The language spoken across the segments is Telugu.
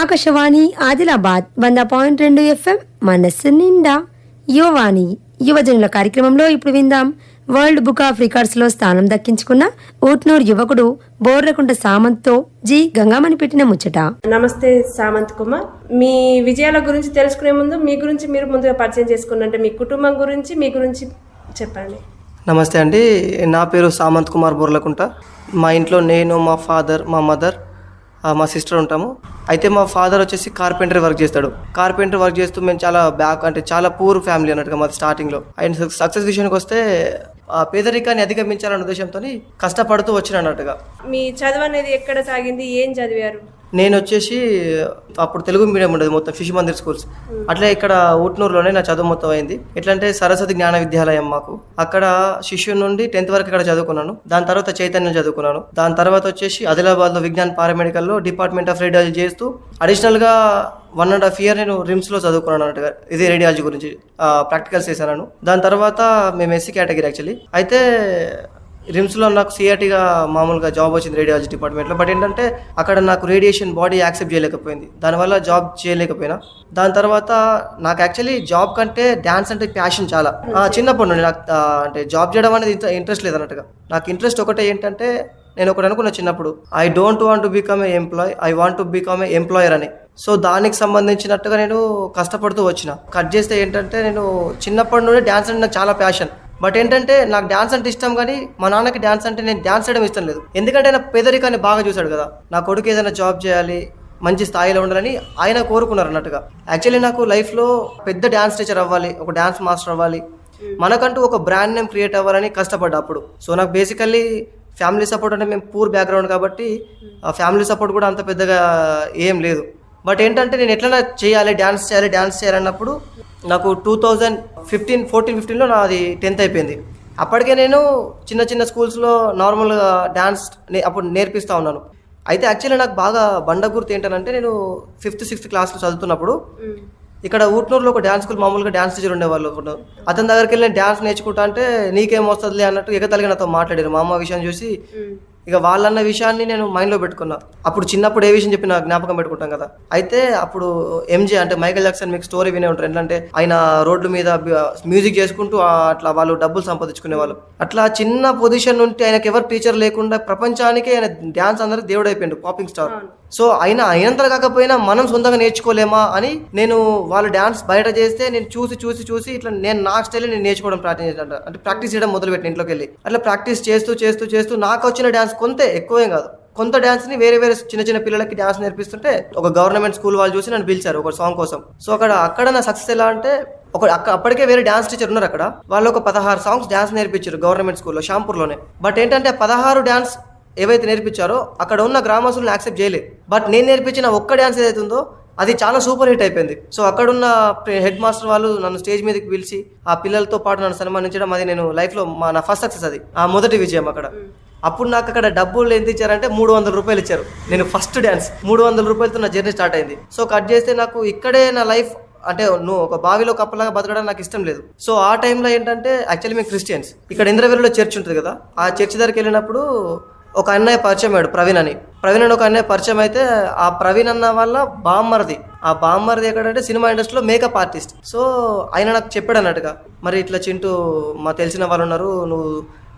ఆకాశవాణి ఆదిలాబాద్ వంద పాయింట్ రెండు ఎఫ్ఎం మనస్సు నిండా. యువవాణి యువజనుల కార్యక్రమంలో ఇప్పుడు విందాం. వరల్డ్ బుక్ ఆఫ్ రికార్డ్స్లో స్థానం దక్కించుకున్న ఊట్నూరు యువకుడు బోర్రకుంట సామంత్తో జి గంగామణి పెట్టిన ముచ్చట. నమస్తే సామంత్ కుమార్. మీ విజయాల గురించి తెలుసుకునే ముందు మీ గురించి మీరు ముందుగా పరిచయం చేసుకున్న అంటే మీ కుటుంబం గురించి మీ గురించి చెప్పండి. నమస్తే అండి. నా పేరు సామంత్ కుమార్ బొర్లకుంట మా ఇంట్లో నేను మా ఫాదర్ మా మదర్ మా సిస్టర్ ఉంటాము. అయితే మా ఫాదర్ వచ్చేసి కార్పెంటర్ వర్క్ చేస్తాడు. కార్పెంటర్ వర్క్ చేస్తూ మేము చాలా బ్యాక్ అంటే చాలా పూర్ ఫ్యామిలీ అన్నట్టుగా మాది స్టార్టింగ్లో ఆయన సక్సెస్ విషయానికి వస్తే ఆ పేదరికాన్ని అధిగమించాలనే ఉద్దేశంతో కష్టపడుతూ వచ్చిన అన్నట్టుగా. మీ చదువు అనేది ఎక్కడ సాగింది? ఏం చదివారు? నేను వచ్చేసి అప్పుడు తెలుగు మీడియం ఉండేది మొత్తం ఫిష్ మందిర్ స్కూల్స్. అట్లే ఇక్కడ ఊట్నూరులోనే నా చదువు మొత్తం అయింది. ఎట్లా అంటే సరస్వతి జ్ఞాన విద్యాలయం మాకు. అక్కడ శిష్యు నుండి టెన్త్ వరకు ఇక్కడ చదువుకున్నాను. దాని తర్వాత చైతన్యం చదువుకున్నాను. దాని తర్వాత వచ్చేసి ఆదిలాబాద్లో విజ్ఞాన్ పారామెడికల్లో డిపార్ట్మెంట్ ఆఫ్ రేడియాలజీ చేస్తూ అడిషనల్గా వన్ అండ్ హాఫ్ ఇయర్ నేను రిమ్స్లో చదువుకున్నాను అన్నట్టుగా ఇది రేడియాలజీ గురించి ప్రాక్టికల్స్ చేశాను. దాని తర్వాత మేము ఎస్సీ కేటగిరీ యాక్చువల్లీ. అయితే రిమ్స్లో నాకు సిఆర్టీగా మామూలుగా జాబ్ వచ్చింది రేడియాలజీ డిపార్ట్మెంట్లో బట్ ఏంటంటే అక్కడ నాకు రేడియేషన్ బాడీ యాక్సెప్ట్ చేయలేకపోయింది. దానివల్ల జాబ్ చేయలేకపోయినా. దాని తర్వాత నాకు యాక్చువల్లీ జాబ్ కంటే డ్యాన్స్ అంటే ప్యాషన్ చాలా. చిన్నప్పటి నుండి నాకు అంటే జాబ్ చేయడం అనేది ఇంట్రెస్ట్ లేదన్నట్టుగా నాకు ఇంట్రెస్ట్ ఒకటే ఏంటంటే నేను ఒకటి అనుకున్న చిన్నప్పుడు. I don't want to become a employee I want to become a employer అని. సో దానికి సంబంధించినట్టుగా నేను కష్టపడుతూ వచ్చిన. కట్ చేస్తే ఏంటంటే నేను చిన్నప్పటి నుండి డ్యాన్స్ అంటే నాకు చాలా ప్యాషన్ బట్ ఏంటంటే నాకు డ్యాన్స్ అంటే ఇష్టం కానీ మా నాన్నకి డ్యాన్స్ అంటే నేను డ్యాన్స్ చేయడం ఇష్టం లేదు. ఎందుకంటే ఆయన పేదరికాన్ని బాగా చూశాడు కదా. నా కొడుకు ఏదైనా జాబ్ చేయాలి మంచి స్థాయిలో ఉండాలని ఆయన కోరుకున్నారు అన్నట్టుగా. యాక్చువల్లీ నాకు లైఫ్లో పెద్ద డ్యాన్స్ టీచర్ అవ్వాలి ఒక డ్యాన్స్ మాస్టర్ అవ్వాలి. మనకంటూ ఒక బ్రాండ్ నేమ్ క్రియేట్ అవ్వాలని కష్టపడ్డా అప్పుడు. సో నాకు బేసికల్లీ ఫ్యామిలీ సపోర్ట్ అంటే మేము పూర్ బ్యాక్గ్రౌండ్ కాబట్టి ఆ ఫ్యామిలీ సపోర్ట్ కూడా అంత పెద్దగా ఏం లేదు. బట్ ఏంటంటే నేను ఎట్లైనా చేయాలి డ్యాన్స్ చేయాలి డ్యాన్స్ చేయాలన్నప్పుడు నాకు టూ థౌజండ్ ఫిఫ్టీన్ ఫోర్టీన్ ఫిఫ్టీన్లో నాది టెన్త్ అయిపోయింది. అప్పటికే నేను చిన్న చిన్న స్కూల్స్లో నార్మల్గా డ్యాన్స్ అప్పుడు నేర్పిస్తూ ఉన్నాను. అయితే యాక్చువల్లీ నాకు బాగా బండ గుర్తు ఏంటంటే నేను ఫిఫ్త్ సిక్స్త్ క్లాస్లో చదువుతున్నప్పుడు ఇక్కడ ఊట్నూరులో ఒక డ్యాన్స్ స్కూల్ మామూలుగా డ్యాన్స్ టీచర్ ఉండేవాళ్ళు. అతని దగ్గరికి వెళ్ళి నేను డ్యాన్స్ నేర్చుకుంటా అంటే నీకేం వస్తుందిలే అన్నట్టు ఎగతలిగా నాతో మాట్లాడారు. మా అమ్మ విషయం చూసి ఇక వాళ్ళన్న విషయాన్ని నేను మైండ్లో పెట్టుకున్నా. అప్పుడు చిన్నప్పుడు ఏ విషయం చెప్పి నాకు జ్ఞాపకం పెట్టుకుంటాం కదా. అయితే అప్పుడు ఎంజే అంటే మైకల్ జాక్సన్ మీకు స్టోరీ వినే ఉంటారు. ఏంటంటే ఆయన రోడ్ల మీద మ్యూజిక్ చేసుకుంటూ అట్లా వాళ్ళు డబ్బులు సంపాదించుకునే వాళ్ళు అట్లా చిన్న పొజిషన్ ఉంటే ఆయనకి ఎవరు టీచర్ లేకుండా ప్రపంచానికి ఆయన డ్యాన్స్ అందరికి దేవుడు అయిపోయిండు పాపింగ్ స్టార్ సో ఆయన అయినంత కాకపోయినా మనం సొంతంగా నేర్చుకోలేమా అని నేను వాళ్ళు డ్యాన్స్ బయట చేస్తే నేను చూసి చూసి చూసి ఇట్లా నేను నా స్టైల్ నేను నేర్చుకోవడం ప్రాక్టీస్ చేసిన అంటే. ప్రాక్టీస్ చేయడం మొదలుపెట్టిన ఇంట్లోకి వెళ్ళి అట్లా ప్రాక్టీస్ చేస్తూ చేస్తూ చేస్తూ నాకు వచ్చిన డ్యాన్స్ కొంతే ఎక్కువేం కాదు. కొంత డ్యాన్స్ని వేరే వేరే చిన్న చిన్న పిల్లలకి డ్యాన్స్ నేర్పిస్తుంటే ఒక గవర్నమెంట్ స్కూల్ వాళ్ళు చూసి నన్ను పిలిచారు ఒక సాంగ్ కోసం. సో అక్కడ అక్కడ నా సక్సెస్ ఎలా అంటే ఒక అక్క అప్పటికే వేరే డ్యాన్స్ టీచర్ ఉన్నారు అక్కడ. వాళ్ళు ఒక పదహారు సాంగ్స్ డ్యాన్స్ నేర్పించారు గవర్నమెంట్ స్కూల్లో షాంపూర్లోనే. బట్ ఏంటంటే పదహారు డ్యాన్స్ ఏవైతే నేర్పించారో అక్కడ ఉన్న గ్రామస్తులను యాక్సెప్ట్ చేయలేదు బట్ నేను నేర్పించిన ఒక్క డ్యాన్స్ ఏదైతే ఉందో అది చాలా సూపర్ హిట్ అయిపోయింది. సో అక్కడున్న హెడ్ మాస్టర్ వాళ్ళు నన్ను స్టేజ్ మీదకి పిలిచి ఆ పిల్లలతో పాటు నన్ను సన్మానించడం అది నేను లైఫ్లో మా నా ఫస్ట్ సక్సెస్ అది. ఆ మొదటి విజయం అక్కడ. అప్పుడు నాకు అక్కడ డబ్బులు ఎంత ఇచ్చారంటే మూడు వందల రూపాయలు ఇచ్చారు. నేను ఫస్ట్ డ్యాన్స్ మూడు వందల రూపాయలతో నా జర్నీ స్టార్ట్ అయింది. సో కట్ చేస్తే నాకు ఇక్కడే నా లైఫ్ అంటే నువ్వు ఒక బావిలో కప్పలాగా బతకడం నాకు ఇష్టం లేదు. సో ఆ టైంలో ఏంటంటే యాక్చువల్లీ మేము క్రిస్టియన్స్. ఇక్కడ ఇంద్రవెల్లిలో చర్చ్ ఉంటుంది కదా ఆ చర్చ్ దగ్గరికి వెళ్ళినప్పుడు ఒక అన్నయ్య పరిచయం అయ్యాడు ప్రవీణ్ అని. ప్రవీణ్ అని ఒక అన్నయ్య పరిచయం అయితే ఆ ప్రవీణ్ అన్న వల్ల బామ్మర్ది. ఆ బామ్మర్ది ఎక్కడంటే సినిమా ఇండస్ట్రీలో మేకప్ ఆర్టిస్ట్ సో ఆయన నాకు చెప్పాడు అన్నట్టుగా మరి ఇట్లా చింటూ మా తెలిసిన వాళ్ళు ఉన్నారు నువ్వు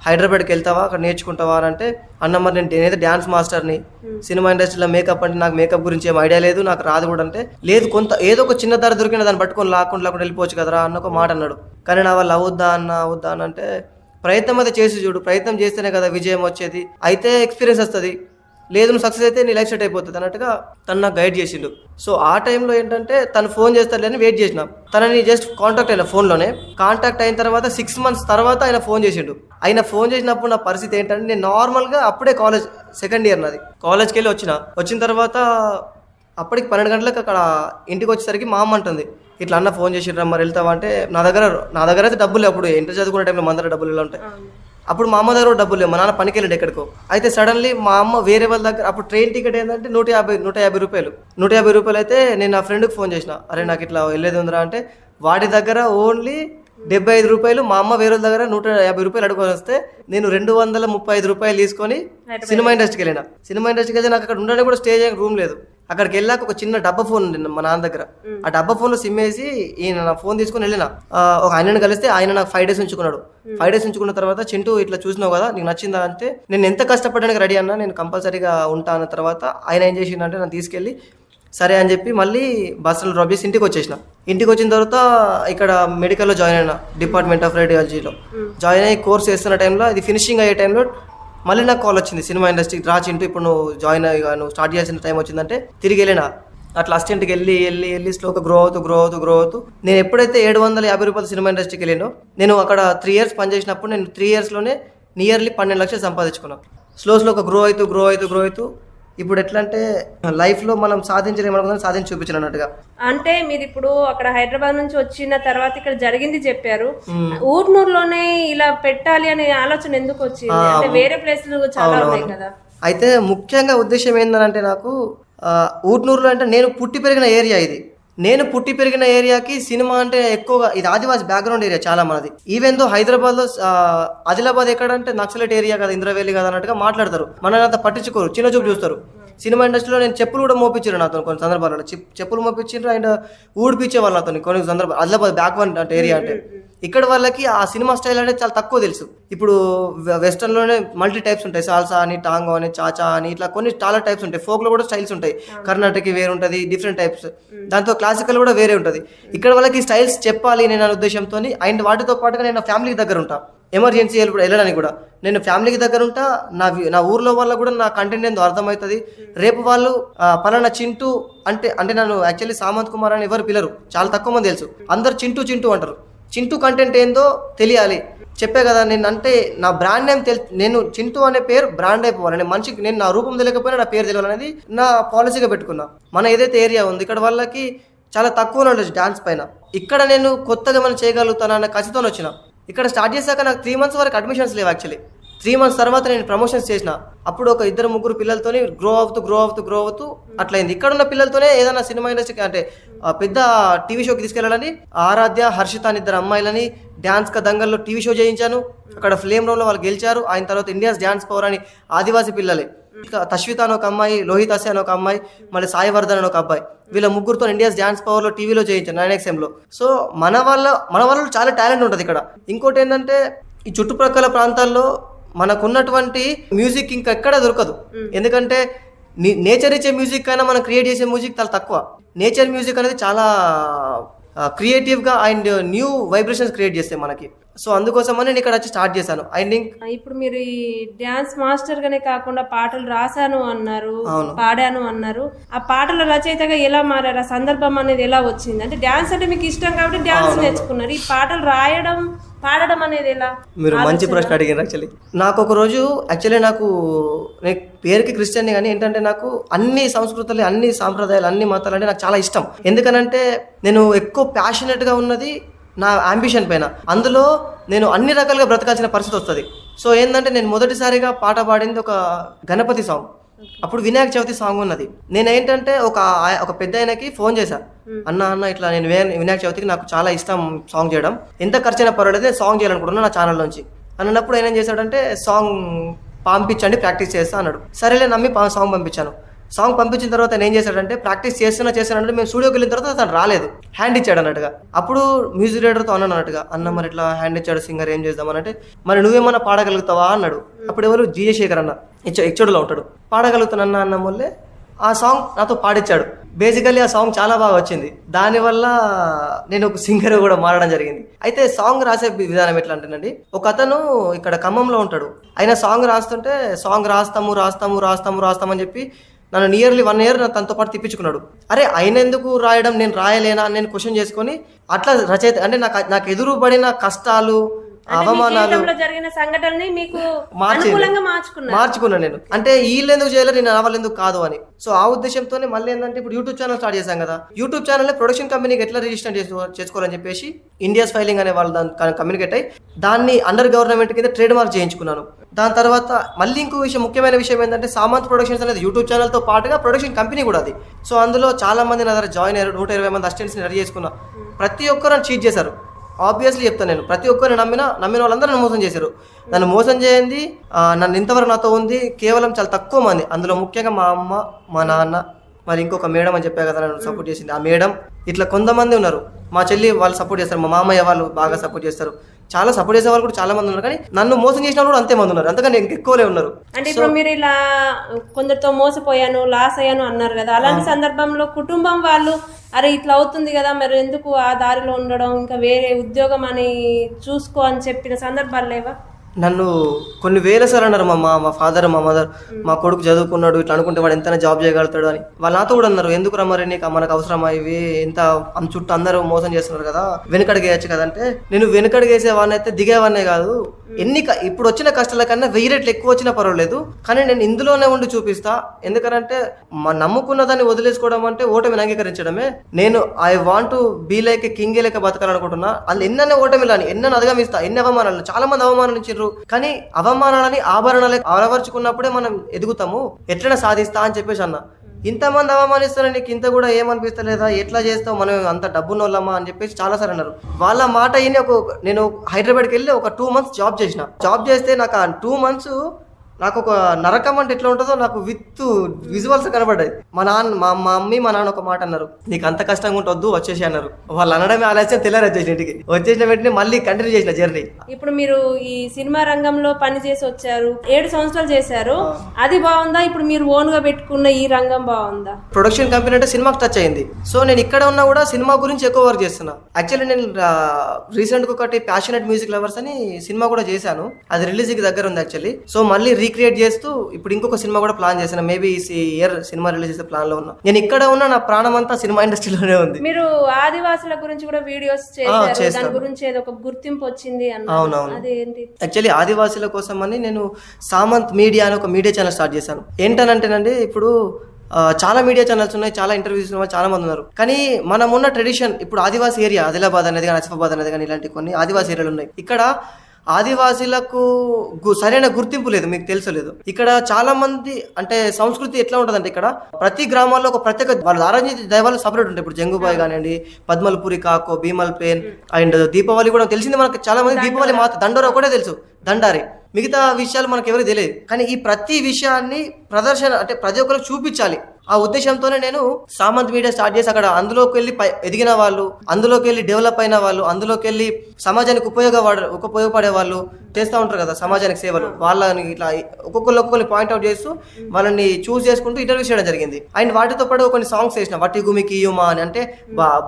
హైదరాబాద్కి వెళ్తావా అక్కడ నేర్చుకుంటావా? అని అంటే అన్న మరి నేను నేనైతే డ్యాన్స్ మాస్టర్ని సినిమా ఇండస్ట్రీలో మేకప్ అంటే నాకు మేకప్ గురించి ఏం ఐడియా లేదు నాకు రాదు కూడా అంటే లేదు కొంత ఏదో ఒక చిన్న ధర దొరికిన దాన్ని పట్టుకొని లాక్కుండా లాక్కుండా వెళ్ళిపోవచ్చు కదరా అన్న ఒక మాట అన్నాడు. కానీ నా వాళ్ళు అవద్దా అన్న అవద్దా అని అంటే ప్రయత్నం అయితే చేసి చూడు ప్రయత్నం చేస్తేనే కదా విజయం వచ్చేది. అయితే ఎక్స్పీరియన్స్ వస్తుంది. లేదు నువ్వు సక్సెస్ అయితే నీ లైఫ్ సెట్ అయిపోతుంది అన్నట్టుగా తను నాకు గైడ్ చేసిండు. సో ఆ టైంలో ఏంటంటే తను ఫోన్ చేస్తాడని వెయిట్ చేసిన. తనని జస్ట్ కాంటాక్ట్ అయిన ఫోన్లోనే కాంటాక్ట్ అయిన తర్వాత సిక్స్ మంత్స్ తర్వాత ఆయన ఫోన్ చేసిండు. ఆయన ఫోన్ చేసినప్పుడు నా పరిస్థితి ఏంటంటే నేను నార్మల్గా అప్పుడే కాలేజ్ సెకండ్ ఇయర్ నాది. కాలేజ్కి వెళ్ళి వచ్చిన. వచ్చిన తర్వాత అప్పటికి పన్నెండు గంటలకు అక్కడ ఇంటికి వచ్చేసరికి మా అమ్మ అంటుంది ఇట్లా అన్న ఫోన్ చేసి మరి వెళ్తావా అంటే నా దగ్గర నా దగ్గర అయితే డబ్బులు లేవు అప్పుడు. ఇంటర్ చదువుకునే టైంలో మన దగ్గర డబ్బులు ఎలా ఉంటాయి. అప్పుడు మా అమ్మ దగ్గర డబ్బులు లేవు. మా నాన్న పనికి వెళ్ళాడు ఎక్కడికో. అయితే సడన్లీ మా అమ్మ వేరే వాళ్ళ దగ్గర అప్పుడు ట్రైన్ టికెట్ ఏంటంటే నూట యాభై నూట యాభై రూపాయలు. నూట యాభై రూపాయలు అయితే నేను నా ఫ్రెండ్కి ఫోన్ చేసిన. అరే నాకు ఇట్లా వెళ్ళేది ఉందిరా అంటే వాడి దగ్గర ఓన్లీ డెబ్బై ఐదు రూపాయలు మా అమ్మ వేరే వాళ్ళ దగ్గర నూట యాభై రూపాయలు అడుగుని వస్తే నేను రెండు వందల ముప్పై ఐదు రూపాయలు తీసుకొని సినిమా ఇండస్ట్రీకి వెళ్ళిన. సినిమా ఇండస్ట్రీకి వెళ్తే నాకు అక్కడ ఉండడానికి కూడా స్టేజ్ రూమ్ లేదు. అక్కడికి వెళ్ళాక ఒక చిన్న డబ్బా ఫోన్ ఉంది మా నాన్న దగ్గర. ఆ డబ్బా ఫోన్లో సిమ్ వేసి ఈయన నా ఫోన్ తీసుకుని వెళ్ళిన. ఒక ఆయనను కలిస్తే ఆయన నాకు ఫైవ్ డేస్ ఉంచుకున్నాడు. ఫైవ్ డేస్ ఉంచుకున్న తర్వాత చింటూ ఇట్లా చూసినావు కదా నీకు నచ్చిందా అంటే నేను ఎంత కష్టపడడానికి రెడీ అన్నా నేను కంపల్సరీగా ఉంటా అన్న తర్వాత ఆయన ఏం చేసిండంటే నన్ను తీసుకెళ్ళి సరే అని చెప్పి మళ్ళీ బస్సులో డ్రాప్ చేసి ఇంటికి వచ్చేసిన. ఇంటికి వచ్చిన తర్వాత ఇక్కడ మెడికల్లో జాయిన్ అయినా డిపార్ట్మెంట్ ఆఫ్ రేడియాలజీలో జాయిన్ అయ్యి కోర్స్ చేస్తున్న టైంలో ఇది ఫినిషింగ్ అయ్యే టైంలో మళ్ళీ నాకు కాల్ వచ్చింది. సినిమా ఇండస్ట్రీకి రా చింటూ ఇప్పుడు నువ్వు జాయిన్ అయ్యి నువ్వు స్టార్ట్ చేసిన టైం వచ్చిందంటే తిరిగి వెళ్ళినా. అట్లా అసిస్టెంట్కి వెళ్ళి వెళ్ళి వెళ్ళి స్లోగా గ్రో అవుతూ గ్రో అవుతూ గ్రో అవుతూ నేను ఎప్పుడైతే ఏడు వందల యాభై రూపాయల సినిమా ఇండస్ట్రీకి వెళ్ళానో నేను అక్కడ త్రీ ఇయర్స్ పనిచేసినప్పుడు నేను త్రీ ఇయర్స్లోనే నియర్లీ పన్నెండు లక్షలు సంపాదించుకున్నాను స్లో స్లోగా గ్రో అవుతూ గ్రో అవుతూ గ్రో అవుతూ ఇప్పుడు ఎట్లా అంటే లైఫ్లో మనం సాధించలేమనుకుందని సాధించి చూపించాను అన్నట్టుగా. అంటే మీరు ఇప్పుడు అక్కడ హైదరాబాద్ నుంచి వచ్చిన తర్వాత ఇక్కడ జరిగింది చెప్పారు. ఊట్నూరులోనే ఇలా పెట్టాలి అనే ఆలోచన ఎందుకు వచ్చింది? అంటే వేరే ప్లేస్లు చాలా ఉన్నాయి కదా. అయితే ముఖ్యంగా ఉద్దేశం ఏంటంటే నాకు ఊట్నూరులో అంటే నేను పుట్టి పెరిగిన ఏరియా ఇది. నేను పుట్టి పెరిగిన ఏరియాకి సినిమా అంటే ఎక్కువగా ఇది ఆదివాసి బ్యాక్గ్రౌండ్ ఏరియా చాలా మనది. ఈవెన్ దో హైదరాబాద్లో ఆ, ఆదిలాబాద్ ఎక్కడంటే నక్సలైట్ ఏరియా కదా ఇంద్రవేలి కదా అన్నట్టుగా మాట్లాడతారు. మనల్ని అంత పట్టించుకోరు చిన్న చూపు చూస్తారు. సినిమా ఇండస్ట్రీలో నేను చెప్పులు కూడా మోపించారు నాతో కొన్ని సందర్భాలలో. చెప్- చెప్పులు మోపించారు అండ్ ఊడిపించే వాళ్ళు నాతో కొన్ని సందర్భాలు. ఆదిలాబాద్ బ్యాక్ వన్ అంటే ఏరియా అంటే. ఇక్కడ వాళ్ళకి ఆ సినిమా స్టైల్ అనేది చాలా తక్కువ తెలుసు. ఇప్పుడు వె- వెస్టర్న్లోనే మల్టీ టైప్స్ ఉంటాయి. సాల్సా అని టాంగో అని చాచా అని ఇట్లా కొన్ని చాలా టైప్స్ ఉంటాయి. ఫోక్లో కూడా స్టైల్స్ ఉంటాయి. కర్ణాటక వేరే ఉంటుంది డిఫరెంట్ టైప్స్. దాంతో క్లాసికల్ కూడా వేరే ఉంటుంది. ఇక్కడ వాళ్ళకి స్టైల్స్ చెప్పాలి నేను అనే ఉద్దేశంతో అండ్ వాటితో పాటుగా నేను ఫ్యామిలీకి దగ్గర ఉంటా. ఎమర్జెన్సీ వెళ్ళి వెళ్ళడానికి కూడా. నేను ఫ్యామిలీకి దగ్గర ఉంటా నా నా ఊర్లో వాళ్ళ కూడా నా కంటెంట్ ఏందో అర్థమవుతుంది. రేపు వాళ్ళు పలానా చింటూ అంటే అంటే నన్ను యాక్చువల్లీ సామంత్ కుమార్ అని ఎవరు పిల్లరు చాలా తక్కువ మంది తెలుసు. అందరు చింటూ చింటూ అంటారు. చింటూ కంటెంట్ ఏందో తెలియాలి. చెప్పే కదా నేను అంటే నా బ్రాండ్ నేమ్ తెలి నేను చింటూ అనే పేరు బ్రాండ్ అయిపోవాలి. నేను మనిషికి నేను నా రూపం తెలియకపోయినా నా పేరు తెలియాలనేది నా పాలసీగా పెట్టుకున్నా. మన ఏదైతే ఏరియా ఉంది ఇక్కడ వాళ్ళకి చాలా తక్కువ నాలెడ్జ్ డాన్స్ పైన. ఇక్కడ నేను కొత్తగా మనం చేయగలుగుతానన్న ఖచ్చితంగా వచ్చిన. ఇక్కడ స్టార్ట్ చేశాక నాకు త్రీ మంత్స్ వరకు అడ్మిషన్స్ లేవు యాక్చువల్లీ త్రీ మంత్స్ తర్వాత నేను ప్రమోషన్స్ చేసిన. అప్పుడు ఒక ఇద్దరు ముగ్గురు పిల్లలతోని గ్రో అవుతూ గ్రో అవుతూ గ్రో అవుతూ అట్లయింది. ఇక్కడ ఉన్న పిల్లలతోనే ఏదైనా సినిమా ఇండస్ట్రీకి అంటే పెద్ద టీవీ షోకి తీసుకెళ్ళాలని ఆరాధ్య హర్షిత అని ఇద్దరు అమ్మాయిలని డ్యాన్స్ క దంగల్లో టీవీ షో చేయించాను. అక్కడ ఫ్లేమ్ రోల్లో వాళ్ళు గెలిచారు. ఆయన తర్వాత ఇండియాస్ డ్యాన్స్ పవర్ అని ఆదివాసీ పిల్లలే. తశ్విత అని ఒక అమ్మాయి లోహిత్ అసే అని ఒక అమ్మాయి మళ్ళీ సాయివర్ధన్ అని ఒక అబ్బాయి. వీళ్ళ ముగ్గురుతో ఇండియాస్ డ్యాన్స్ పవర్లో టీవీలో చేయించాను నైన్ ఎక్స్ఎం లో. సో మన వాళ్ళ మన వాళ్ళలో చాలా టాలెంట్ ఉంటుంది ఇక్కడ. ఇంకోటి ఏంటంటే ఈ చుట్టుప్రక్కల ప్రాంతాల్లో మనకున్నటువంటి మ్యూజిక్ ఇంకా ఎక్కడ దొరకదు. ఎందుకంటే నేచర్ ఇచ్చే మ్యూజిక్ కైనా మనం క్రియేట్ చేసే మ్యూజిక్ చాలా తక్కువ. నేచర్ మ్యూజిక్ అనేది చాలా క్రియేటివ్గా అండ్ న్యూ వైబ్రేషన్స్ క్రియేట్ చేస్తాయి మనకి. సో అందుకోసమని నేను ఇక్కడ వచ్చి స్టార్ట్ చేశాను. అండ్ ఇప్పుడు మీరు ఈ డ్యాన్స్ మాస్టర్ గానే కాకుండా పాటలు రాశాను అన్నారు. పాడాను అన్నారు. ఆ పాటల రచయితగా ఎలా మారారు? ఆ సందర్భం అనేది ఎలా వచ్చింది? అంటే డ్యాన్స్ అంటే మీకు ఇష్టం కాబట్టి డ్యాన్స్ నేర్చుకున్నారు. ఈ పాటలు రాయడం పాడడం అనేది ఎలా? మీరు మంచి ప్రశ్న అడిగారు యాక్చువల్లీ నాకు ఒక రోజు యాక్చువల్లీ నాకు నేను పేరుకి క్రిస్టియన్ కానీ ఏంటంటే నాకు అన్ని సంస్కృతులు అన్ని సాంప్రదాయాలు అన్ని మతాలు అంటే నాకు చాలా ఇష్టం. ఎందుకనంటే నేను ఎక్కువ ప్యాషనెట్గా ఉన్నది నా అంబిషన్ పైన. అందులో నేను అన్ని రకాలుగా బ్రతకాల్సిన పరిస్థితి వస్తుంది. సో ఏంటంటే నేను మొదటిసారిగా పాట పాడింది ఒక గణపతి సాంగ్. అప్పుడు వినాయక చవితి సాంగ్ ఉన్నది. నేను ఏంటంటే ఒక ఒక పెద్ద ఆయనకి ఫోన్ చేశా. అన్న అన్న ఇట్లా నేను వినాయక చవితికి నాకు చాలా ఇష్టం సాంగ్ చేయడం. ఎంత ఖర్చైనా పర్వాలేదు సాంగ్ చేయాలనుకుంటున్నా నా ఛానల్ నుంచి అన్నప్పుడు ఆయన ఏం చేశాడంటే సాంగ్ పంపించండి ప్రాక్టీస్ చేస్తా అన్నాడు. సరేలే నమ్మి సాంగ్ పంపించాను. సాంగ్ పంపించిన తర్వాత ఆయన ఏం చేశాడంటే ప్రాక్టీస్ చేస్తున్నా చేస్తున్నా మేము స్టూడియోకి వెళ్ళిన తర్వాత తను రాలేదు. హ్యాండ్ ఇచ్చాడు అన్నట్టుగా. అప్పుడు మ్యూజిక్ డైరెక్టర్తో అన్నాను అన్నట్టుగా అన్న మరి ఇట్లా హ్యాండ్ ఇచ్చాడు సింగర్ ఏం చేద్దామనంటే మరి నువ్వేమన్నా పాడగలుగుతావా? అన్నాడు. అప్పుడు ఎవరు? జీజే శేఖర్ అన్న. ఇచ్చ ఇచ్చడులో ఉంటాడు. పాడగలుగుతానన్న అన్న మొల్లే ఆ సాంగ్ నాతో పాడించాడు బేసికల్లీ ఆ సాంగ్ చాలా బాగా వచ్చింది. దానివల్ల నేను ఒక సింగర్ కూడా మారడం జరిగింది. అయితే సాంగ్ రాసే విధానం ఎట్లా అంటేనండి ఒక అతను ఇక్కడ ఖమ్మంలో ఉంటాడు. ఆయన సాంగ్ రాస్తుంటే సాంగ్ రాస్తాము రాస్తాము రాస్తాము రాస్తామని చెప్పి నన్ను నియర్లీ వన్ ఇయర్ తనతో పాటు తిప్పించుకున్నాడు. అరే ఆయన ఎందుకు రాయడం? నేను రాయలేనా? అని నేను క్వశ్చన్ చేసుకొని అట్లా రచయిత అంటే నాకు నాకు ఎదురుపడిన కష్టాలు అవమానాలు జరిగిన సంఘటనని మీకు. అనుకూలంగా మార్చుకున్నాను నేను. అంటే వీళ్ళు ఎందుకు చేయలేరు నేను వాళ్ళు ఎందుకు కాదు అని. సో ఆ ఉద్దేశంతోనే మళ్ళీ ఏంటంటే ఇప్పుడు యూట్యూబ్ ఛానల్ స్టార్ట్ చేశాం కదా. యూట్యూబ్ ఛానల్ ప్రొడక్షన్ కంపెనీకి ఎట్లా రిజిస్టర్ చేసుకో చేసుకోవాలని చెప్పేసి ఇండియాస్ ఫైలింగ్ అనే వాళ్ళు దాని కమ్యూనికేట్ అయ్యి దాన్ని అండర్ గవర్నమెంట్ కింద ట్రేడ్ మార్క్ చేయించుకున్నాను. దాని తర్వాత మళ్ళీ ఇంకో విషయం ముఖ్యమైన విషయం ఏంటంటే సామంత్ ప్రొడక్షన్స్ అనేది యూట్యూబ్ ఛానల్తో పాటుగా ప్రొడక్షన్ కంపెనీ కూడా అది. సో అందులో చాలా మంది నా దగ్గర జాయిన్ అయ్యారు. నూట ఇరవై మంది అసిస్టెంట్స్ని రెడీ చేసుకున్నా ప్రతి ఒక్కరు చీట్ చేశారు. ఆబ్వియస్లీ చెప్తాను నేను. ప్రతి ఒక్కరిని నమ్మిన నమ్మిన వాళ్ళందరూ నన్ను మోసం చేశారు. నన్ను మోసం చేయండి. నన్ను ఇంతవరకు నాతో ఉంది. కేవలం చాలా తక్కువ మంది. అందులో ముఖ్యంగా మా అమ్మ మా నాన్న మరి ఇంకొక మేడం అని చెప్పా కదా నన్ను సపోర్ట్ చేసింది. ఆ మేడం ఇట్లా కొంతమంది ఉన్నారు. మా చెల్లి వాళ్ళు సపోర్ట్ చేస్తారు. మా మామయ్య వాళ్ళు బాగా సపోర్ట్ చేస్తారు. చాలా సపోర్ట్ చేసే వాళ్ళు కూడా చాలా మంది ఉన్నారు. కానీ నన్ను మోసం చేసిన వాళ్ళు కూడా అంతే మంది ఉన్నారు. అంతకని ఇంకెక్కువలే ఉన్నారు. అంటే ఇప్పుడు మీరు ఇలా కొందరితో మోసపోయాను లాస్ అయ్యాను అన్నారు కదా అలాంటి సందర్భంలో కుటుంబం వాళ్ళు అరే ఇట్లా అవుతుంది కదా మరి ఎందుకు ఆ దారిలో ఉండడం? ఇంకా వేరే ఉద్యోగం అని చూసుకో అని చెప్పిన సందర్భాలు లేవా? నన్ను కొన్ని వేల సార్లు అన్నారు మా మా ఫాదర్ మా మదర్ మా కొడుకు చదువుకున్నాడు ఇట్లా అనుకుంటే వాడు ఎంతైనా జాబ్ చేయగలుగుతాడు అని. వాళ్ళు నాతో కూడా అన్నారు ఎందుకు రమ్మరి నీకు మనకు అవసరమా? ఇవి అమ్ చుట్టూ అందరూ మోసం చేస్తున్నారు కదా వెనుకడికి వేయచ్చు కదా అంటే నేను వెనుకడికి వేసేవాడిని అయితే దిగేవాడినే కాదు. ఎన్ని ఇప్పుడు వచ్చిన కష్టాల కన్నా వెయ్యి రెట్లు ఎక్కువ వచ్చినా పర్వాలేదు. కానీ నేను ఇందులోనే ఉండి చూపిస్తా. ఎందుకంటే మా నమ్ముకున్న దాన్ని వదిలేసుకోవడం అంటే ఓటమిని అంగీకరించడమే. నేను I want to be like king like బతకాలనుకుంటున్నా. అందులో ఎన్నెన్న ఓటమిలని ఎన్నెన్న అధిగమిస్తా ఎన్ని అవమానాలు. చాలా మంది అవమానించారు కానీ అవమానాలని ఆభరణాలు అలవర్చుకున్నప్పుడే మనం ఎదుగుతాము. ఎట్లా సాధిస్తా అని చెప్పేసి అన్న. ఇంతమంది అవమానిస్తారు నీకు ఇంత కూడా ఏమనిపిస్తలేదా? ఎట్లా చేస్తావు? మనం అంత డబ్బున్నోళ్ళమా? అని చెప్పేసి చాలా సార్లు అన్నారు. వాళ్ళ మాట విని ఒక నేను హైదరాబాద్కి వెళ్ళి ఒక టూ మంత్స్ జాబ్ చేసిన. జాబ్ చేస్తే నాకు ఆ టూ మంత్స్ నాకు ఒక నరకం అంటే ఎట్లా ఉంటుందో నాకు విత్ విజువల్స్ కనబడ్డాయి. మా నాన్న మా మమ్మీ మా నాన్న ఒక మాట అన్నారు. నీకు అంత కష్టంగా ఉంటొద్దు వచ్చేసి అన్నారు. వాళ్ళు అనడమే ఆలస్యం తెల్లారి వచ్చేసి ఇంటికి. వచ్చేసిన వెంటనే మళ్ళీ కంటిన్యూ చేసిన జర్నీ. ఇప్పుడు మీరు ఈ సినిమా రంగంలో పని చేసి వచ్చారు. ఏడు సంవత్సరాలు చేశారు. అది బాగుందా? ఇప్పుడు మీరు ఓన్గా పెట్టుకున్న ఈ రంగం బాగుందా? ప్రొడక్షన్ కంపెనీ అంటే సినిమాకి టచ్ అయింది. సో నేను ఇక్కడ ఉన్నా కూడా సినిమా గురించి ఎక్కువ వర్క్ చేస్తున్నా. యాక్చువల్లీ నేను రీసెంట్ ఒకటి ప్యాషనెట్ మ్యూజిక్ లవర్స్ అని సినిమా కూడా చేశాను. అది రిలీజ్కి దగ్గర ఉంది యాక్చువల్లీ సో మళ్ళీ రీక్రియేట్ చేస్తూ ఇప్పుడు ఇంకొక సినిమా కూడా ప్లాన్ చేశాను. మేబీ ఈ ఇయర్ సినిమా రిలీజ్ చేసే ప్లాన్లో ఉన్నా. నేను ఇక్కడ ఉన్న నా ప్రాణం అంతా సినిమా ఇండస్ట్రీలోనే ఉంది. మీరు ఆదివాసుల గురించి కూడా వీడియోస్ చేశారు. దాని గురించి ఏదో ఒక గుర్తింపు వచ్చింది అవునవును. యాక్చువల్లీ ఆదివాసీల కోసం అని నేను సామంత్ మీడియా అని ఒక మీడియా ఛానల్ స్టార్ట్ చేశాను. ఏంటనంటేనండి ఇప్పుడు చాలా మీడియా ఛానల్స్ ఉన్నాయి చాలా ఇంటర్వ్యూస్ ఉన్నాయి చాలా మంది ఉన్నారు. కానీ మనం ఉన్న ట్రెడిషన్ ఇప్పుడు ఆదివాసీ ఏరియా ఆదిలాబాద్ అనేది కానీ ఆసిఫాబాద్ అనేది కానీ ఇలాంటి కొన్ని ఆదివాసీ ఏరియాలు ఉన్నాయి. ఇక్కడ ఆదివాసీలకు సరైన గుర్తింపు లేదు మీకు తెలుసో లేదు. ఇక్కడ చాలా మంది అంటే సంస్కృతి ఎట్లా ఉంటుందంటే ఇక్కడ ప్రతి గ్రామాల్లో ఒక ప్రత్యేక వాళ్ళ ఆరాధ్య దైవాలు సపరేట్ ఉంటాయి. ఇప్పుడు జంగుబాయ్ కానివ్వండి పద్మల్పురి కాకో భీమల్ పేన్ అండ్ దీపావళి కూడా తెలిసింది మనకి చాలా మంది దీపావళి మాత్రం దండోరా ఒకటే తెలుసు దండారి. మిగతా విషయాలు మనకు ఎవరికి తెలియదు. కానీ ఈ ప్రతి విషయాన్ని ప్రదర్శన అంటే ప్రతి ఒక్కరికి చూపించాలి. ఆ ఉద్దేశంతోనే నేను సామంత్ మీడియా స్టార్ట్ చేసి అక్కడ అందులోకి వెళ్ళి ఎదిగిన వాళ్ళు అందులోకి వెళ్ళి డెవలప్ అయిన వాళ్ళు అందులోకి వెళ్ళి సమాజానికి ఉపయోగపడ ఉపయోగపడే వాళ్ళు చేస్తూ ఉంటారు కదా సమాజానికి సేవలు. వాళ్ళని ఇట్లా ఒక్కొక్కరు ఒక్కొక్కరిని పాయింట్అవుట్ చేస్తూ వాళ్ళని చూస్ చేసుకుంటూ ఇంటర్వ్యూ చేయడం జరిగింది. అండ్ వాటితో పాటు కొన్ని సాంగ్స్ వేసిన వట్టి గుమికి యుమా అని అంటే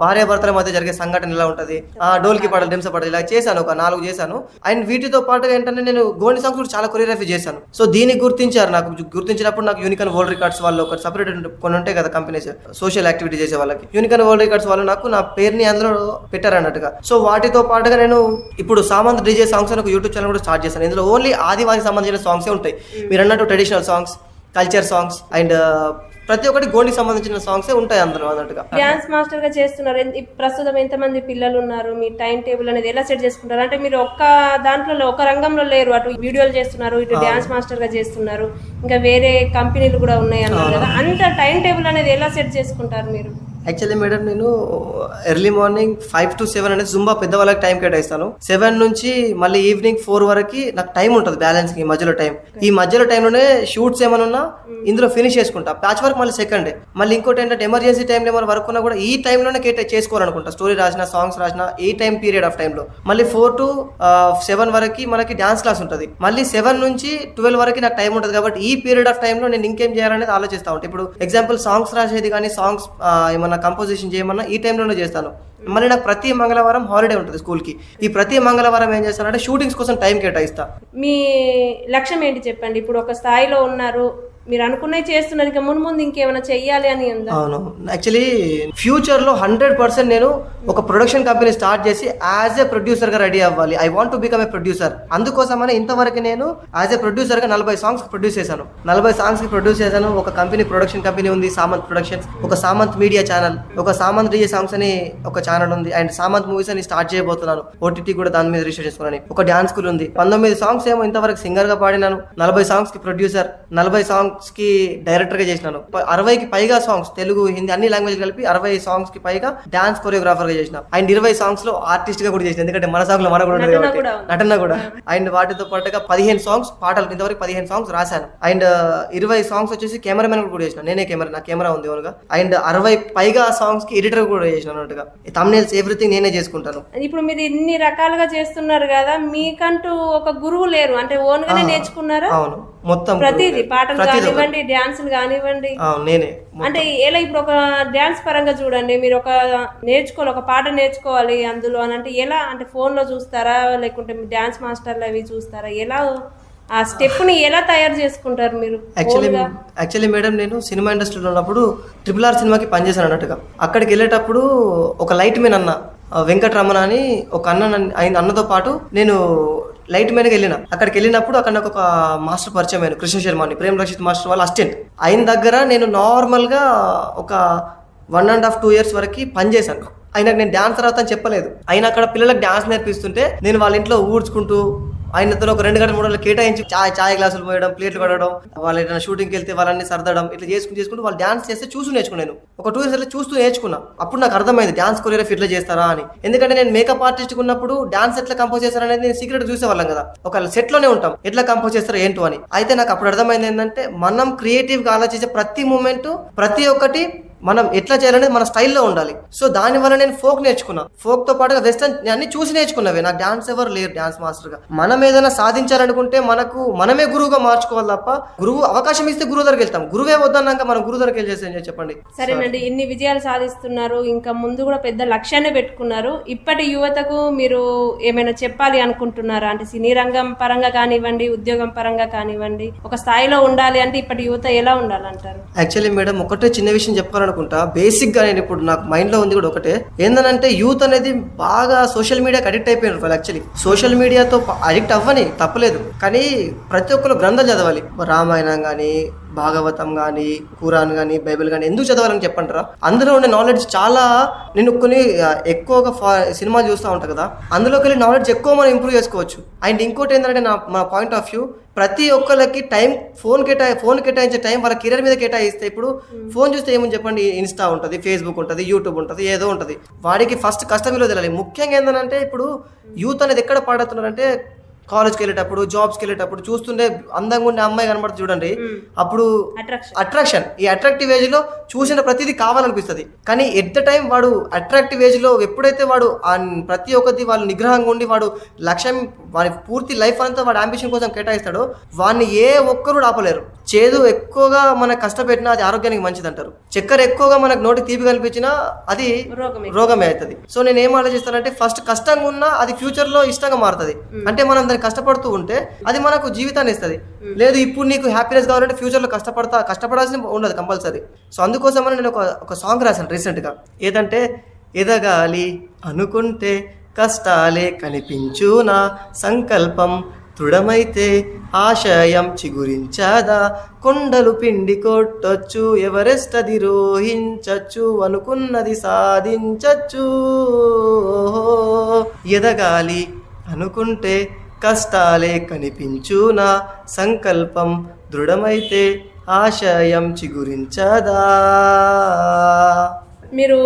భార్య భర్తల మధ్య జరిగే సంఘటన ఎలా ఉంటుంది? ఆ డోల్కి పాటలు డెమ్స పాటలు ఇలా చేశాను ఒక నాలుగు చేశాను. అండ్ వీటితో పాటు ఏంటంటే నేను గోండి సాంగ్స్ కూడా చాలా కొరియోగ్రఫీ చేశాను. సో దీన్ని గుర్తించారు నాకు గుర్తించినప్పుడు నాకు యూనికన్ వరల్డ్ రికార్డ్స్ వాళ్ళు ఒక సపరేట్ కొన్ని ఉంటాయి కదా కంపెనీస్ సోషల్ యాక్టివిటీ చేసే వాళ్ళకి. యూనికన్ వరల్డ్ రికార్డ్స్ వాళ్ళు నాకు నా పేరుని అందులో పెట్టారు అన్నట్టుగా సో వాటితో పాటుగా నేను ఇప్పుడు సామంత్ డీజే సాంగ్స్ అని ఒక యూట్యూబ్ ఛానల్ కూడా స్టార్ట్ చేశాను. ఇందులో ఓన్లీ ఆదివాసి సంబంధించిన సాంగ్సే ఉంటాయి. మీరు అన్నట్టు traditional songs culture songs and ప్రతి ఒక్కటి గోండికి సంబంధించిన సాంగ్సే ఉంటాయి అందులో అన్నట్టుగా. డ్యాన్స్ మాస్టర్గా చేస్తున్నారు ఇప్ ప్రస్తుతం ఎంతమంది పిల్లలు ఉన్నారు మీ టైం టేబుల్ అనేది ఎలా సెట్ చేసుకుంటారు? అంటే మీరు ఒక్క దాంట్లో ఒక రంగంలో లేరు. అటు వీడియోలు చేస్తున్నారు ఇటు డ్యాన్స్ మాస్టర్గా చేస్తున్నారు. ఇంకా వేరే కంపెనీలు కూడా ఉన్నాయి అన్నారు కదా. అంత టైం టేబుల్ అనేది ఎలా సెట్ చేసుకుంటారు మీరు? యాక్చువల్లీ మేడం నేను early morning five to seven అనేది జుంబా పెద్దవాళ్ళకి టైం కేటాయిస్తాను. సెవెన్ నుంచి మళ్ళీ ఈవినింగ్ ఫోర్ వరకు నాకు టైం ఉంటుంది బ్యాలెన్స్ ఈ మధ్యలో టైం ఈ మధ్యలో టైంలోనే షూట్స్ ఏమైనా ఉన్నా ఇందులో ఫినిష్ చేసుకుంటా. ప్యాచ్ వర్క్ మళ్ళీ సెకండ్ మళ్ళీ ఇంకోటి ఏంటంటే ఎమర్జెన్సీ టైంలో ఏమైనా వర్క్ ఉన్నా కూడా ఈ టైంలోనే కేటా చేసుకోవాలనుకుంటా. స్టోరీ రాసిన సాంగ్స్ రాసిన ఈ టైం పీరియడ్ ఆఫ్ టైంలో మళ్ళీ ఫోర్ టు సెవెన్ వరకు మనకి డాన్స్ క్లాస్ ఉంటుంది. మళ్ళీ సెవెన్ నుంచి ట్వెల్వ్ వరకు నాకు టైం ఉంటుంది కాబట్టి ఈ పీరియడ్ ఆఫ్ టైంలో నేను ఇంకేం చేయాలనేది ఆలోచిస్తా ఉంటాను ఇప్పుడు ఎగ్జాంపుల్ సాంగ్స్ రాసేది కానీ సాంగ్స్ ఏమన్నా కంపోజిషన్ చేయమన్నా ఈ టైంలోనే చేస్తాను. మళ్ళీ నాకు ప్రతి మంగళవారం హాలిడే ఉంటుంది స్కూల్కి. ఈ ప్రతి మంగళవారం ఏం చేస్తానంటే షూటింగ్స్ కోసం టైం కేటాయిస్తా. మీ లక్ష్యం ఏంటి చెప్పండి? ఇప్పుడు ఒక స్థాయిలో ఉన్నారు మీరు అనుకున్నవి చేస్తున్నారు ఇంకా ముందు ముందు ఇంకేమైనా చెయ్యాలి అని ఉందా? అవును. యాక్చువల్లీ ఫ్యూచర్లో హండ్రెడ్ పర్సెంట్ నేను ఒక ప్రొడక్షన్ కంపెనీ స్టార్ట్ చేసి యాజ్ ఏ ప్రొడ్యూసర్గా రెడీ అవ్వాలి. I want to become a producer అందుకోసమనే ఇంతవరకు నేను యాజ్ ఏ ప్రొడ్యూసర్గా నలభై సాంగ్స్ ప్రొడ్యూస్ చేశాను. నలభై సాంగ్స్కి ప్రొడ్యూస్ చేశాను. ఒక కంపెనీ ప్రొడక్షన్ కంపెనీ ఉంది సామంత్ ప్రొడక్షన్స్ ఒక సామంత్ మీడియా ఛానల్ ఒక సామంత్ డిజే సాంగ్స్ అని ఒక ఛానల్ ఉంది. అండ్ సామంత్ మూవీస్ అని స్టార్ట్ చేయబోతున్నాను. ఓటీటీ కూడా దాని మీద రిజిస్టర్ చేసుకున్నాను. ఒక డాన్స్ స్కూల్ ఉంది. పంతొమ్మిది సాంగ్స్ ఏమో ఇంతవరకు సింగర్గా పాడినాను. నలభై సాంగ్స్కి ప్రొడ్యూసర్ నలభై సాంగ్ సాంగ్స్కి డైరెక్టర్గా చేసినాను. అరవైకి పైగా సాంగ్స్ తెలుగు హిందీ అన్ని లాంగ్వేజ్ కలిపి అరవై సాంగ్స్కి పైగా డాన్స్ కొరియోగ్రాఫర్గా చేసిన. అండ్ ఇరవై సాంగ్స్లో ఆర్టిస్ట్గా కూడా చేసిన. ఎందుకంటే మన సాంగ్లో మన కూడా కాబట్టి. నటన కూడా. అండ్ వాటితో పాటుగా పదిహేను సాంగ్స్ పాటలు ఇంతవరకు పదిహేను సాంగ్స్ రాశాను. అండ్ ఇరవై సాంగ్స్ వచ్చేసి కెమెరామెన్ కూడా చేసిన. నేనే కెమెరా నా కెమెరా ఉంది ఓన్గా. అండ్ అరవై పైగా సాంగ్స్కి ఎడిటర్ కూడా చేసిన అన్నట్టుగా. తమ్నేల్స్ ఎవ్రీథింగ్ నేనే చేసుకుంటాను. ఇప్పుడు మీరు ఇన్ని రకాలుగా చేస్తున్నారు కదా మీకంటూ ఒక గురువు లేరు. అంటే ఓన్ గానే నేర్చుకున్నారా? అవును. మొత్తం ప్రతిదీ పాటలు. కానివ్వండి డాన్సులు కానివ్వండి. నేనే. అంటే ఎలా ఇప్పుడు ఒక డాన్స్ పరంగా చూడండి మీరు ఒక నేర్చుకోవాలి ఒక పాట నేర్చుకోవాలి అందులో అని అంటే ఎలా అంటే ఫోన్లో చూస్తారా లేకుంటే డాన్స్ మాస్టర్లు అవి చూస్తారా? ఎలా ఆ స్టెప్ని ఎలా తయారు చేసుకుంటారు మీరు యాక్చువల్లీ? యాక్చువల్లీ మేడం నేను సినిమా ఇండస్ట్రీలో ఉన్నప్పుడు ట్రిపుల్ ఆర్ సినిమాకి పనిచేశాను అన్నట్టుగా. అక్కడికి వెళ్ళేటప్పుడు ఒక లైట్ మెన్ అన్న వెంకటరమణ అని ఒక అన్న ఆయన అన్నతో పాటు నేను లైట్ మెన్కి వెళ్ళిన. అక్కడికి వెళ్ళినప్పుడు అక్కడ నాకు ఒక మాస్టర్ పరిచయం అయిన కృష్ణ శర్మ అని. ప్రేమ్ రక్షిత్ మాస్టర్ వాళ్ళ అసిస్టెంట్. ఆయన దగ్గర నేను నార్మల్గా ఒక one and half two years వరకు పనిచేశాను ఆయనకు నేను డాన్స్ తర్వాత అని చెప్పలేదు. ఆయన అక్కడ పిల్లలకు డాన్స్ నేర్పిస్తుంటే నేను వాళ్ళ ఇంట్లో ఊడ్చుకుంటూ ఆయనతో ఒక రెండు గంటల మూడు గంటలు కేటాయించి చాయ్ చాయ్ గ్లాసులు పోయడం ప్లేట్లు పడడం వాళ్ళు ఏదైనా షూటింగ్కి వెళ్తే వాళ్ళని సర్దడం ఇట్లా చేసుకుని చేసుకుంటూ వాళ్ళు డాన్స్ చేస్తే చూసి నేర్చుకున్నాను ఒక టూ ఇయర్స్ అట్లా చూస్తూ నేర్చుకున్నా. అప్పుడు నాకు అర్థమైంది డాన్స్ కొరియోగ్రఫీ ఇట్లా చేస్తారా అని. ఎందుకంటే నేను మేకప్ ఆర్టిస్ట్ ఉన్నప్పుడు డాన్స్ ఎట్లా కంపోజ్ చేస్తారనేది నేను సీక్రెట్ చూసేవాళ్ళం కదా. ఒక సెట్లోనే ఉంటాం ఎట్లా కంపోజ్ చేస్తారో ఏంటో అని. అయితే నాకు అప్పుడు అర్థమైంది ఏంటంటే మనం క్రియేటివ్గా ఆలోచించే ప్రతి మూమెంట్ ప్రతి ఒక్కటి మనం ఎట్లా చేయాలనేది మన స్టైల్లో ఉండాలి. సో దాని వల్ల నేను ఫోక్ నేర్చుకున్నా. ఫోక్తో పాటుగా వెస్టర్న్ అన్ని చూసి నేర్చుకున్నవే. నాకు డాన్స్ ఎవరు లేరు డాన్స్ మాస్టర్గా మనం ఏదైనా సాధించాలనుకుంటే మనకు మనమే గురువుగా మార్చుకోవాలి తప్ప గురువు అవకాశం ఇస్తే గురువు దగ్గరికి వెళ్తాం. గురువే వద్దన్నాక మనం గురువు దగ్గరికి వెళ్ళి చేస్తే చెప్పండి? సరేనండి ఇన్ని విజయాలు సాధిస్తున్నారు. ఇంకా ముందు కూడా పెద్ద లక్ష్యాన్ని పెట్టుకున్నారు. ఇప్పటి యువతకు మీరు ఏమైనా చెప్పాలి అనుకుంటున్నారా? అంటే సినీ రంగం పరంగా కానివ్వండి ఉద్యోగం పరంగా కానివ్వండి ఒక స్థాయిలో ఉండాలి అంటే ఇప్పటి యువత ఎలా ఉండాలంటారు? యాక్చువల్లీ మేడం ఒకటే చిన్న విషయం చెప్పాలనుకుంటా బేసిక్గా నేను ఇప్పుడు నాకు మైండ్లో ఉంది కూడా ఒకటే. ఏంటంటే యూత్ అనేది బాగా సోషల్ మీడియాకి అడిక్ట్ అయిపోయినారు వాళ్ళు యాక్చువల్లీ సోషల్ మీడియాతో అడిక్ట్ అవ్వని తప్పలేదు. కానీ ప్రతి ఒక్కరు గ్రంథాలు చదవాలి. రామాయణం కానీ భాగవతం కానీ ఖురాన్ కానీ బైబిల్ కానీ ఎందుకు చదవాలని చెప్పంటారా? అందులో ఉండే నాలెడ్జ్ చాలా నేను కొన్ని ఎక్కువగా ఫా సినిమాలు చూస్తూ ఉంటాను కదా అందులోకి వెళ్ళి నాలెడ్జ్ ఎక్కువ మనం ఇంప్రూవ్ చేసుకోవచ్చు. అండ్ ఇంకోటి ఏంటంటే నా మా పాయింట్ ఆఫ్ వ్యూ ప్రతి ఒక్కరికి టైం ఫోన్ కేటాయి ఫోన్ కేటాయించే టైం వాళ్ళ కెరీర్ మీద కేటాయిస్తే ఇప్పుడు ఫోన్ చూస్తే ఏమని చెప్పండి? ఇన్స్టా ఉంటుంది ఫేస్బుక్ ఉంటుంది యూట్యూబ్ ఉంటుంది ఏదో ఉంటుంది. వాడికి ఫస్ట్ కష్టం విలువ తెలియాలి. ముఖ్యంగా ఏంటంటే ఇప్పుడు యూత్ అనేది ఎక్కడ పాడుతున్నారంటే కాలేజ్కి వెళ్ళేటప్పుడు జాబ్స్కి వెళ్ళేటప్పుడు చూస్తుంటే అందంగా ఉండే అమ్మాయి కనబడుతుంది చూడండి. అప్పుడు అట్రాక్షన్ ఈ అట్రాక్టివ్ ఏజ్లో చూసిన ప్రతిదీ కావాలనిపిస్తుంది. కానీ ఎట్ ద టైం వాడు అట్రాక్టివ్ ఏజ్లో ఎప్పుడైతే వాడు ప్రతి ఒక్కటి వాళ్ళు నిగ్రహంగా ఉండి వాడు లక్ష్యం వాడి పూర్తి లైఫ్ అంతా వాడు అంబిషన్ కోసం కేటాయిస్తాడో వాడిని ఏ ఒక్కరు ఆపలేరు. చేదు ఎక్కువగా మనకు కష్టపెట్టినా అది ఆరోగ్యానికి మంచిది అంటారు చక్కెర ఎక్కువగా మనకు నోటికి తీపి కనిపించినా అది రోగమే. రోగమే అవుతుంది. సో నేను ఏం ఆలోచిస్తానంటే ఫస్ట్ కష్టంగా ఉన్నా అది ఫ్యూచర్లో ఇష్టంగా మారుతుంది. అంటే మనం దానికి కష్టపడుతూ ఉంటే అది మనకు జీవితాన్ని ఇస్తుంది. లేదు ఇప్పుడు నీకు హ్యాపీనెస్ కావాలంటే ఫ్యూచర్లో కష్టపడతా కష్టపడాల్సిన ఉండదు కంపల్సరీ. సో అందుకోసమని నేను ఒక ఒక సాంగ్ రాశాను రీసెంట్గా ఏదంటే ఎదగాలి అనుకుంటే కష్టాలే కనిపించు నా సంకల్పం దృఢమైతే ఆశయం చిగురించదా? కొండలు పిండి కొట్టొచ్చు ఎవరెస్ట్ అధిరోహించచ్చు అనుకున్నది సాధించచ్చు. ఎదగాలి అనుకుంటే కష్టాలే కనిపించు నా సంకల్పం దృఢమైతే ఆశయం చిగురించదా? మీరు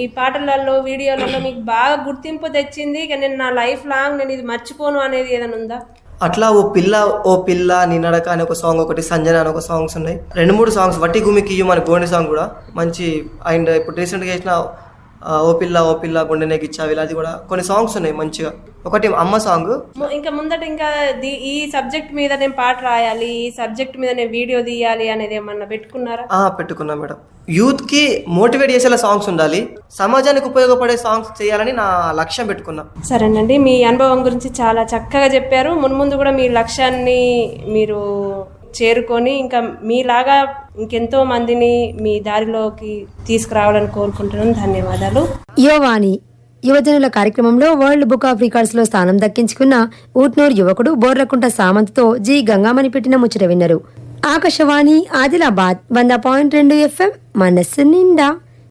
ఈ పాటలలో వీడియోలలో మీకు బాగా గుర్తింపు తెచ్చింది. నేను నా లైఫ్ లాంగ్ నేను ఇది మర్చిపోను అనేది ఏదైనా ఉందా? అట్లా ఓ పిల్ల ఓ పిల్ల నిన్నడక అనే ఒక సాంగ్ ఒకటి సంజన అనే ఒక సాంగ్స్ ఉన్నాయి. రెండు మూడు సాంగ్స్ వట్టి గుమికి మన గోండి సాంగ్ కూడా. మంచి అండ్ ఇప్పుడు రీసెంట్గా చేసిన ఆ, ఓ పిల్ల ఓ పిల్ల గుండెనే గిచ్చావి అది కూడా. కొన్ని సాంగ్స్ ఉన్నాయి మంచిగా. ఒకటి అమ్మ సాంగ్ ఇంకా ముందట ఇంకా ఈ సబ్జెక్ట్ మీద నేను పాట రాయాలి ఈ సబ్జెక్ట్ మీద నేను వీడియో తీయాలి అనేది ఏమన్నా పెట్టుకున్నారా? ఆ, పెట్టుకున్నా మేడం. యూత్కి మోటివేట్ చేసేలా సాంగ్స్ ఉండాలి. సమాజానికి ఉపయోగపడే సాంగ్స్ చేయాలని నా లక్ష్యం పెట్టుకున్నా. సరేనండి. మీ అనుభవం గురించి చాలా చక్కగా చెప్పారు. మున్ముందు కూడా మీ లక్ష్యాన్ని మీరు చేరుకొని ఇంకా మీలాగా ఇంకెంతో మందిని మీ దారిలోకి తీసుకురావాలని కోరుకుంటున్నాను. ధన్యవాదాలు. యోవాణి యువజనుల కార్యక్రమంలో వరల్డ్ బుక్ ఆఫ్ రికార్డ్స్లో స్థానం దక్కించుకున్న ఊట్నూరు యువకుడు బోర్లకుంట సామంత్తో జి గంగామణి పెట్టిన ముచ్చట విన్నారు. ఆకాశవాణి ఆదిలాబాద్ వంద పాయింట్ రెండు ఎఫ్ఎం మనస్సు నిండా.